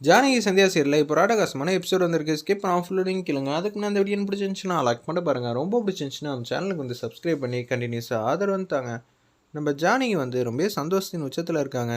ஜானகி சந்தியா சீரில் இப்போ ராடகாசமான எபிசோட் வந்திருக்கு. ஸ்கிப் பண்ண ஃபுல்லுடையும் கேளுங்க. அதுக்கு நான் அந்த வீடியோ பிடிச்சிருந்துச்சுன்னா லைக் பண்ண பாருங்கள் ரொம்ப பிடிச்சிருந்துச்சுன்னா நம்ம சேனலுக்கு வந்து சப்ஸ்கிரைப் பண்ணி கண்டினியூஸாக ஆதரவு வந்துட்டாங்க நம்ம ஜானகி வந்து ரொம்ப சந்தோஷத்தின் உச்சத்தில் இருக்காங்க.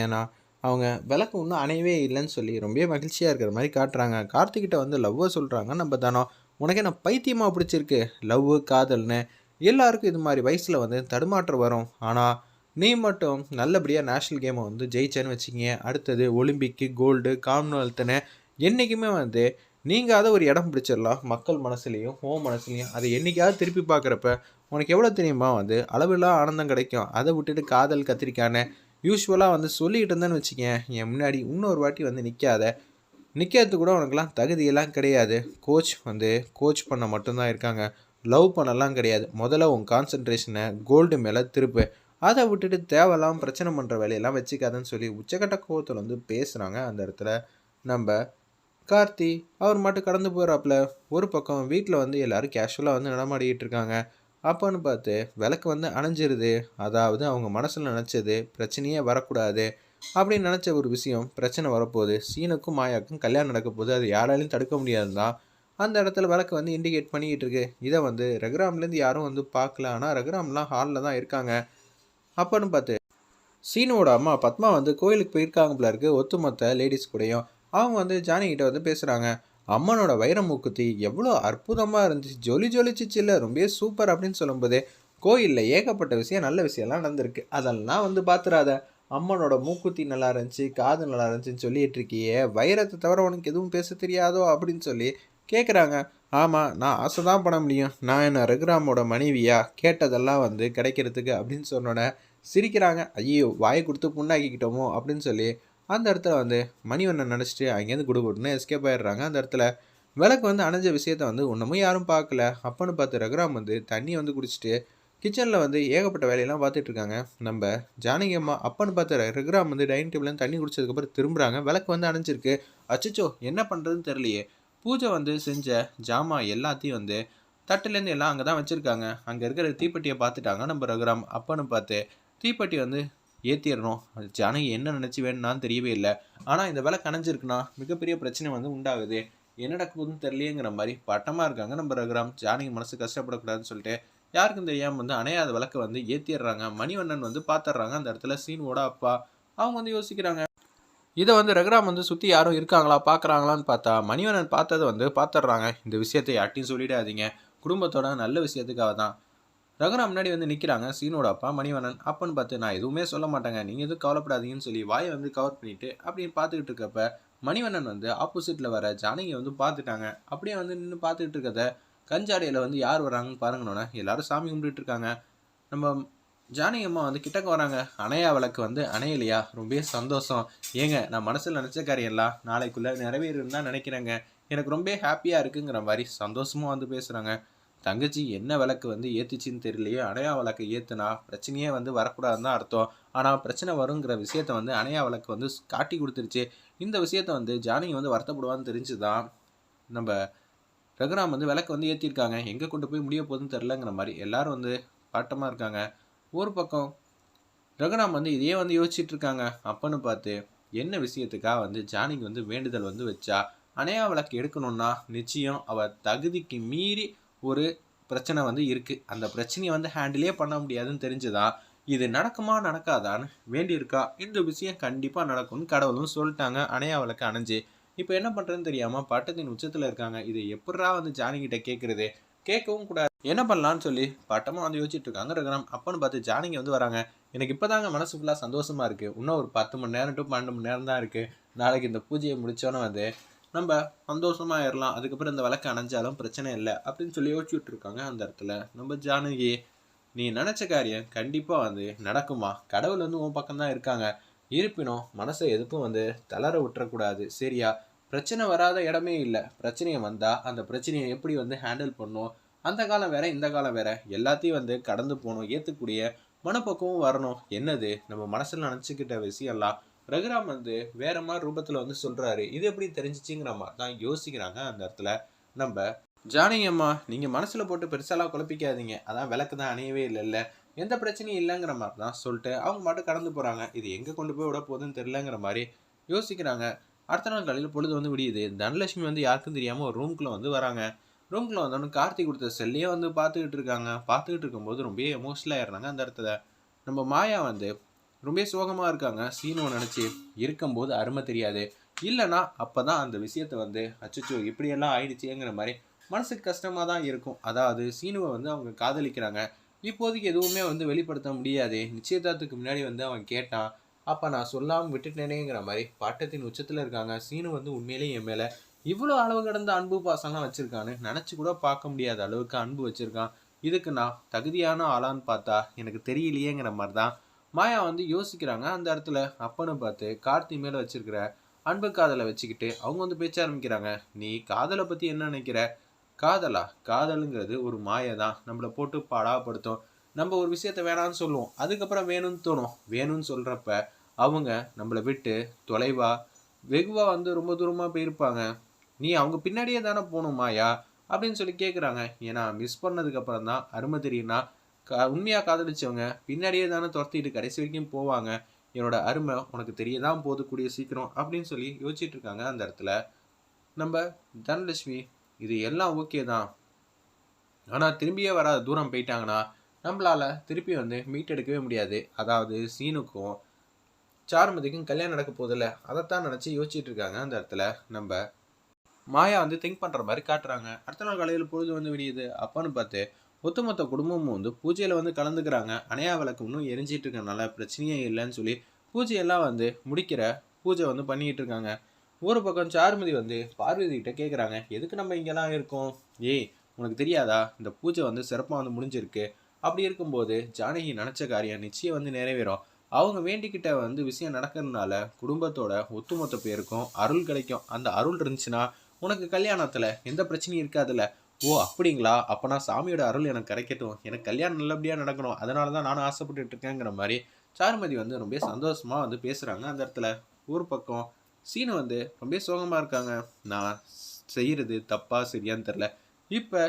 ஏன்னா அவங்க விளக்கு ஒன்றும் அணையவே இல்லைன்னு சொல்லி ரொம்ப மகிழ்ச்சியாக இருக்கிற மாதிரி காட்டுறாங்க. கார்த்திகிட்ட வந்து லவ்வை சொல்கிறாங்க நம்ம தானோ உனக்கு என்ன பைத்தியமாக பிடிச்சிருக்கு? லவ்வு காதல்னு. எல்லாருக்கும் இது மாதிரி வயசில் வந்து தடுமாற்றம் வரும். ஆனால் நீ மட்டும் நல்லபடியாக நேஷ்னல் கேமை வந்து ஜெயிச்சேன்னு வச்சுக்கிங்க. அடுத்தது ஒலிம்பிக்கு கோல்டு காமன்வெல்த்துன்னு என்றைக்குமே வந்து நீங்கள் அதை ஒரு இடம் பிடிச்சிடலாம். மக்கள் மனசுலேயும் ஓ மனசுலேயும் அதை என்றைக்காவது திருப்பி பார்க்குறப்ப உனக்கு எவ்வளோ தெரியுமா? வந்து அளவில்லா ஆனந்தம் கிடைக்கும். அதை விட்டுட்டு காதல் கத்திரிக்கான யூஸ்வலாக வந்து சொல்லிக்கிட்டு இருந்தேன்னு வச்சுக்கேன் என் முன்னாடி இன்னொரு வாட்டி வந்து நிற்காத நிற்கிறது கூட உனக்குலாம் தகுதியெல்லாம் கிடையாது. கோச் வந்து கோச் பண்ண மட்டும்தான் இருக்காங்க. லவ் பண்ணலாம் கிடையாது. முதல்ல உன் கான்சன்ட்ரேஷனை கோல்டு மேலே திருப்பு. அதை விட்டுட்டு தேவையில்லாமல் பிரச்சனை பண்ணுற வேலையெல்லாம் வச்சுக்காதன்னு சொல்லி உச்சக்கட்ட கோவத்தில் வந்து பேசுகிறாங்க அந்த இடத்துல நம்ம கார்த்தி அவர் மட்டும் கடந்து போகிறாப்புல ஒரு பக்கம் வீட்டில் வந்து எல்லோரும் கேஷுவலாக வந்து நடமாடிக்கிட்டு இருக்காங்க. அப்போன்னு பார்த்து விளக்கு வந்து அணைஞ்சிருது. அதாவது அவங்க மனசில் நினச்சது பிரச்சனையே வரக்கூடாது அப்படின்னு நினச்ச ஒரு விஷயம் பிரச்சனை வரப்போகுது. சீனுக்கும் மாயாக்கும் கல்யாணம் நடக்க போகுது. அது யாராலையும் தடுக்க முடியாது தான் அந்த இடத்துல விளக்கு வந்து இண்டிகேட் பண்ணிக்கிட்டு இருக்கு. இதை வந்து ரகுராம்லேருந்து யாரும் வந்து பார்க்கல. ஆனால் ரகுராம்லாம் ஹாலில் தான் இருக்காங்க. அப்போன்னு பார்த்து சீனுவோட அம்மா பத்மா வந்து கோயிலுக்கு போயிருக்காங்க போல இருக்கு ஒத்துமொத்த லேடிஸ் கூடயும். அவங்க வந்து ஜானிக்கிட்ட வந்து பேசுகிறாங்க அம்மனோட வைர மூக்குத்தி எவ்வளோ அற்புதமாக இருந்துச்சு ஜொலி ஜொலிச்சிச்சு இல்லை ரொம்ப சூப்பர் அப்படின்னு சொல்லும்போது கோயிலில் ஏகப்பட்ட விஷயம் நல்ல விஷயம்லாம் நடந்திருக்கு. அதெல்லாம் வந்து பார்த்துறாத அம்மனோட மூக்குத்தி நல்லா இருந்துச்சு காது நல்லா இருந்துச்சுன்னு சொல்லிட்டு இருக்கியே வைரத்தை தவிர உனக்கு எதுவும் பேச தெரியாதோ? அப்படின்னு சொல்லி கேட்குறாங்க ஆமாம் நான் ஆசை தான் பண்ண முடியும். நான் என்ன ரகுராமோட மனைவியா? கேட்டதெல்லாம் வந்து கிடைக்கிறதுக்கு அப்படின்னு சொன்னோன்னே சிரிக்கிறாங்க. ஐயோ வாயை கொடுத்து புண்ணாக்கிக்கிட்டோமோ அப்படின்னு சொல்லி அந்த இடத்துல வந்து மணிவண்ணன் நினச்சிட்டு அங்கேருந்து குடுகுடுன்னு எஸ்கேப் ஆயிடுறாங்க. அந்த இடத்துல விளக்கு வந்து அணைஞ்ச விஷயத்த வந்து ஒன்றுமும் யாரும் பார்க்கல. அப்பன்னு பார்த்து ரகுராம் வந்து தண்ணி வந்து குடிச்சிட்டு கிச்சனில் வந்து ஏகப்பட்ட வேலையெல்லாம் பார்த்துட்டு இருக்காங்க. நம்ம ஜானகி அம்மா அப்பன்னு பார்த்து ரகுராம் வந்து டைனிங் டேபிள்லேருந்து தண்ணி குடிச்சதுக்கப்புறம் திரும்புகிறாங்க விளக்கு வந்து அணைஞ்சிருக்கு. அச்சச்சோ என்ன பண்ணுறதுன்னு தெரியலையே. பூஜை வந்து செஞ்ச ஜாமான் எல்லாத்தையும் வந்து தட்டுலேருந்து எல்லாம் அங்கே தான் வச்சுருக்காங்க. அங்கே இருக்கிற தீப்பெட்டியை பார்த்துட்டாங்க. நம்ம ரகுராம் அப்பன்னு பார்த்து தீப்பெட்டி வந்து ஏற்றிடணும் ஜானகி என்ன நினச்சி வேணும்னான்னு தெரியவே இல்லை. ஆனால் இந்த விலை கணைஞ்சிருக்குன்னா மிகப்பெரிய பிரச்சனை வந்து உண்டாகுது. என்ன நடக்குதுன்னு தெரியலையேங்கிற மாதிரி பட்டமாக இருக்காங்க நம்ம ரகுராம். ஜானகி மனசு கஷ்டப்படக்கூடாதுன்னு சொல்லிட்டு யாருக்கும் தெரியாமல் வந்து அணையாத விளக்கை வந்து ஏற்றிடுறாங்க மணிவண்ணன் வந்து பார்த்துட்றாங்க. அந்த இடத்துல சீனோட அப்பா அவங்க வந்து யோசிக்கிறாங்க. இதை வந்து ரகுராம் வந்து சுற்றி யாரும் இருக்காங்களா பார்க்குறாங்களான்னு பார்த்தா மணிவண்ணன் பார்த்ததை வந்து பார்த்துட்றாங்க. இந்த விஷயத்தை யார்ட்டையும் சொல்லிடாதீங்க. குடும்பத்தோட நல்ல விஷயத்துக்காக தான். ரகுராம் முன்னாடி வந்து நிற்கிறாங்க சீனோட அப்பா மணிவண்ணன். அப்பன்னு பார்த்து நான் எதுவுமே சொல்ல மாட்டேங்க. நீங்கள் எதுவும் கவலைப்படாதீங்கன்னு சொல்லி வாயை வந்து கவர் பண்ணிவிட்டு அப்படின்னு பார்த்துக்கிட்டு இருக்கப்ப மணிவண்ணன் வந்து ஆப்போசிட்டில் வர ஜானகி வந்து பார்த்துட்டாங்க. அப்படியே வந்து நின்று பார்த்துக்கிட்டு இருக்கத கஞ்சாடியில் வந்து யார் வராங்கன்னு பாருங்கண்ணோன்னே எல்லாரும் சாமி கும்பிட்டுட்டு இருக்காங்க. நம்ம ஜானகி அம்மா வந்து கிட்டக்க வராங்க. அணையா விளக்கு வந்து அணையலையா? ரொம்ப சந்தோஷம். ஏங்க நான் மனசில் நினச்ச காரியெல்லாம் நாளைக்குள்ளே நிறைவேறுன்னு தான் நினைக்கிறேங்க. எனக்கு ரொம்ப ஹாப்பியாக இருக்குங்கிற மாதிரி சந்தோஷமாக வந்து பேசுகிறாங்க தங்கச்சி என்ன விளக்கு வந்து ஏற்றுச்சின்னு தெரியலையே. அணையா விளக்கு ஏற்றுனா பிரச்சனையே வந்து வரக்கூடாதுன்னு தான் அர்த்தம். ஆனால் பிரச்சனை வருங்கிற விஷயத்த வந்து அணையா விளக்கு வந்து காட்டி கொடுத்துருச்சு. இந்த விஷயத்த வந்து ஜானகி வந்து வருத்தப்படுவான்னு தெரிஞ்சு தான் நம்ம ரகுராம் வந்து விளக்கு வந்து ஏற்றிருக்காங்க எங்கே கொண்டு போய் முடிய போகுதுன்னு தெரிலங்கிற மாதிரி எல்லாரும் வந்து பாட்டமாக இருக்காங்க. ஒரு பக்கம் ரகுராம் வந்து இதையே வந்து யோசிச்சுட்டு இருக்காங்க அப்பன்னு பார்த்து என்ன விஷயத்துக்காக வந்து ஜானிங் வந்து வேண்டுதல் வந்து வச்சா? அணையா விளக்கு எடுக்கணும்னா நிச்சயம் அவள் தகுதிக்கு மீறி ஒரு பிரச்சனை வந்து இருக்குது அந்த பிரச்சனையை வந்து ஹேண்டிலே பண்ண முடியாதுன்னு தெரிஞ்சுதான் இது நடக்குமா நடக்காதான்னு வேண்டியிருக்கா? இந்த விஷயம் கண்டிப்பாக நடக்கும்னு கடவுளும் சொல்லிட்டாங்க. அணையா விளக்கு அணைஞ்சு. இப்போ என்ன பண்ணுறதுன்னு தெரியாமல் பட்டத்தின் உச்சத்தில் இருக்காங்க. இதை எப்படா வந்து ஜானிங்கிட்ட கேட்குறது? கேட்கவும் கூடாது. என்ன பண்ணலான்னு சொல்லி பட்டமாக வந்து யோசிச்சுட்டு இருக்காங்க இருக்கிறோம் அப்போன்னு பார்த்து ஜானிங்க வந்து வராங்க. எனக்கு இப்போ தாங்க மனசு ஃபுல்லாக சந்தோஷமாக இருக்குது இன்னும் ஒரு பத்து மணி நேரம் டு பன்னெண்டு மணி நேரம் தான் இருக்குது நாளைக்கு இந்த பூஜையை முடித்தோன்னே வந்து நம்ம சந்தோஷமாக ஏறலாம். அதுக்கப்புறம் இந்த விளக்கு அணைஞ்சாலும் பிரச்சனை இல்லை அப்படின்னு சொல்லி யோசிச்சுட்டு இருக்காங்க அந்த இடத்துல. நம்ம ஜானகி நீ நினச்ச காரியம் கண்டிப்பாக வந்து நடக்குமா? கடவுள் வந்து உன் பக்கம் தான் இருக்காங்க. இருப்பினும் மனசை எதுக்கும் வந்து தளர விட்டுறக்கூடாது. சரியா? பிரச்சனை வராத இடமே இல்லை. பிரச்சனையை வந்தால் அந்த பிரச்சனையை எப்படி வந்து ஹேண்டில் பண்ணும்? அந்த காலம் வேற இந்த காலம் வேற. எல்லாத்தையும் வந்து கடந்து போகணும் ஏற்றுக்கூடிய மனப்பக்குவம் வரணும். என்னது? நம்ம மனசில் நினச்சிக்கிட்ட விஷயம்லாம் ரகுராம் வந்து வேற மாதிரி ரூபத்தில் வந்து சொல்கிறாரு இது எப்படி தெரிஞ்சிச்சிங்கிற மாதிரி தான் யோசிக்கிறாங்க அந்த இடத்துல. நம்ம ஜானகி அம்மா நீங்கள் மனசில் போட்டு பெருசாலாம் குழப்பிக்காதீங்க. அதான் விளக்கு தான் அணையவே இல்லைல்ல. எந்த பிரச்சனையும் இல்லைங்கிற மாதிரி தான் சொல்லிட்டு அவங்க மட்டும் கடந்து போகிறாங்க இது எங்கே கொண்டு போய் விட போகுதுன்னு தெரிலங்கிற மாதிரி யோசிக்கிறாங்க. அடுத்த நாள் காலையில் பொழுது வந்து விடியுது. தனலட்சுமி வந்து யாருக்கும் தெரியாமல் ஒரு ரூம்குள்ளே வந்து வராங்க. ரூம்குள்ளே வந்தோடனே கார்த்திக் கொடுத்த செல்லையே வந்து பார்த்துக்கிட்டு இருக்காங்க. பார்த்துக்கிட்டு இருக்கும்போது ரொம்ப எமோஷனலாக இருந்தாங்க அந்த இடத்துல. நம்ம மாயா வந்து ரொம்ப சோகமாக இருக்காங்க. சீனுவை நினச்சி இருக்கும்போது அருமை தெரியாது. இல்லைன்னா அப்போ தான் அந்த விஷயத்தை வந்து அச்சச்சோ இப்படியெல்லாம் ஆயிடுச்சேங்கிற மாதிரி மனசுக்கு கஷ்டமாக தான் இருக்கும். அதாவது சீனுவை வந்து அவங்க காதலிக்கிறாங்க. இப்போதைக்கு எதுவுமே வந்து வெளிப்படுத்த முடியாது. நிச்சயதார்த்துக்கு முன்னாடி வந்து அவன் கேட்டான் அப்போ நான் சொல்லாமல் விட்டுட்டேனேங்கிற மாதிரி பாட்டத்தின் உச்சத்தில் இருக்காங்க. சீனு வந்து உண்மையிலேயே என் மேலே இவ்வளோ அளவு கடந்த அன்பு பாசம்லாம் வச்சுருக்கான்னு நினச்சி கூட பார்க்க முடியாத அளவுக்கு அன்பு வச்சுருக்கான். இதுக்கு நான் தகுதியான ஆளான்னு பார்த்தா எனக்கு தெரியலையேங்கிற மாதிரி தான் மாயா வந்து யோசிக்கிறாங்க. அந்த இடத்துல அப்பன்னு பார்த்து கார்த்தி மேலே வச்சுருக்கிற அன்பு காதலை வச்சுக்கிட்டு அவங்க வந்து பேச்ச ஆரம்பிக்கிறாங்க. நீ காதலை பற்றி என்ன நினைக்கிற? காதலா? காதலுங்கிறது ஒரு மாயை தான் நம்மளை போட்டு பாடாப்படுத்தும். நம்ம ஒரு விஷயத்த வேணாம்னு சொல்லுவோம். அதுக்கப்புறம் வேணும்னு தோணும். வேணும்னு சொல்கிறப்ப அவங்க நம்மளை விட்டு தொலைவாக வெகுவாக வந்து ரொம்ப தூரமாக போயிருப்பாங்க. நீ அவங்க பின்னாடியே தானே போகணும் மாயா? அப்படின்னு சொல்லி கேட்குறாங்க ஏன்னா மிஸ் பண்ணதுக்கப்புறம் தான் அருமை தெரியும்னா கா உண்மையாக காதலிச்சவங்க பின்னாடியே தானே துரத்திட்டு கடைசி வரைக்கும் போவாங்க. என்னோட அருமை உனக்கு தெரிய தான் சீக்கிரம் அப்படின்னு சொல்லி யோசிச்சுட்டு இருக்காங்க அந்த இடத்துல. நம்ம தனலட்சுமி இது எல்லாம் ஓகே தான். ஆனால் திரும்பியே வராத தூரம் போயிட்டாங்கன்னா நம்மளால திருப்பி வந்து மீட் எடுக்கவே முடியாது. அதாவது சீனுக்கும் சாருமதிக்கும் கல்யாணம் நடக்க போதில்ல அதைத்தான் நினச்சி யோசிச்சுட்டு இருக்காங்க அந்த இடத்துல. நம்ம மாயா வந்து திங்க் பண்ணுற மாதிரி காட்டுறாங்க. அடுத்த நாள் காலையில் பொழுது வந்து விடியுது. அப்பான்னு பார்த்து ஒட்டுமொத்த குடும்பமும் வந்து பூஜையில் வந்து கலந்துக்கிறாங்க. அணையா விளக்கு இன்னும் எரிஞ்சிட்டு இருக்கனால பிரச்சனையே இல்லைன்னு சொல்லி பூஜையெல்லாம் வந்து முடிக்கிற பூஜை வந்து பண்ணிக்கிட்டு இருக்காங்க. ஒரு பக்கம் சாருமதி வந்து பார்வதி கிட்ட கேட்குறாங்க எதுக்கு நம்ம இங்கெல்லாம் இருக்கோம்? ஏய் உனக்கு தெரியாதா? இந்த பூஜை வந்து சிறப்பாக வந்து முடிஞ்சிருக்கு. அப்படி இருக்கும்போது ஜானகி நினச்ச காரியம் நிச்சயம் வந்து நிறைவேறும். அவங்க வேண்டிக்கிட்ட வந்து விஷயம் நடக்கிறதுனால குடும்பத்தோட ஒத்துமொத்த பேருக்கும் அருள் கிடைக்கும். அந்த அருள் இருந்துச்சுன்னா உனக்கு கல்யாணத்தில் எந்த பிரச்சனையும் இருக்காதுல்ல? ஓ அப்படிங்களா? அப்போனா சாமியோட அருள் எனக்கு கிடைக்கட்டும். எனக்கு கல்யாணம் நல்லபடியாக நடக்கணும். அதனால தான் நானும் ஆசைப்பட்டுட்டு இருக்கேங்கிற மாதிரி சாருமதி வந்து ரொம்ப சந்தோஷமாக வந்து பேசுகிறாங்க அந்த இடத்துல ஊர் பக்கம் சீனு வந்து ரொம்ப சோகமாக இருக்காங்க. நான் செய்கிறது தப்பா சரியான்னு தெரில இப்போ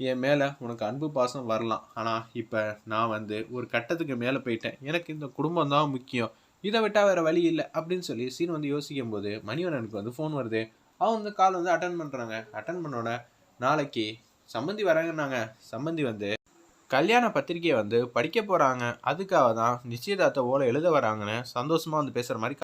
என் மேலே உனக்கு அன்பு பாசம் வரலாம். ஆனால் இப்போ நான் வந்து ஒரு கட்டத்துக்கு மேலே போயிட்டேன். எனக்கு இந்த குடும்பம் தான் முக்கியம். இதை விட்டால் வேறு வழி இல்லை அப்படின்னு சொல்லி சீன் வந்து யோசிக்கும் போது மணிவண்ணனுக்கு வந்து ஃபோன் வருது. அவன் வந்து கால் வந்து அட்டன் பண்ணுறாங்க அட்டன் பண்ணோடனே நாளைக்கு சம்மந்தி வராங்கன்னாங்க. சம்மந்தி வந்து கல்யாண பத்திரிக்கையை வந்து படிக்க போகிறாங்க அதுக்காக தான் நிச்சயதார்த்த ஓலை எழுத வராங்கன்னு சந்தோஷமாக வந்து பேசுகிற மாதிரி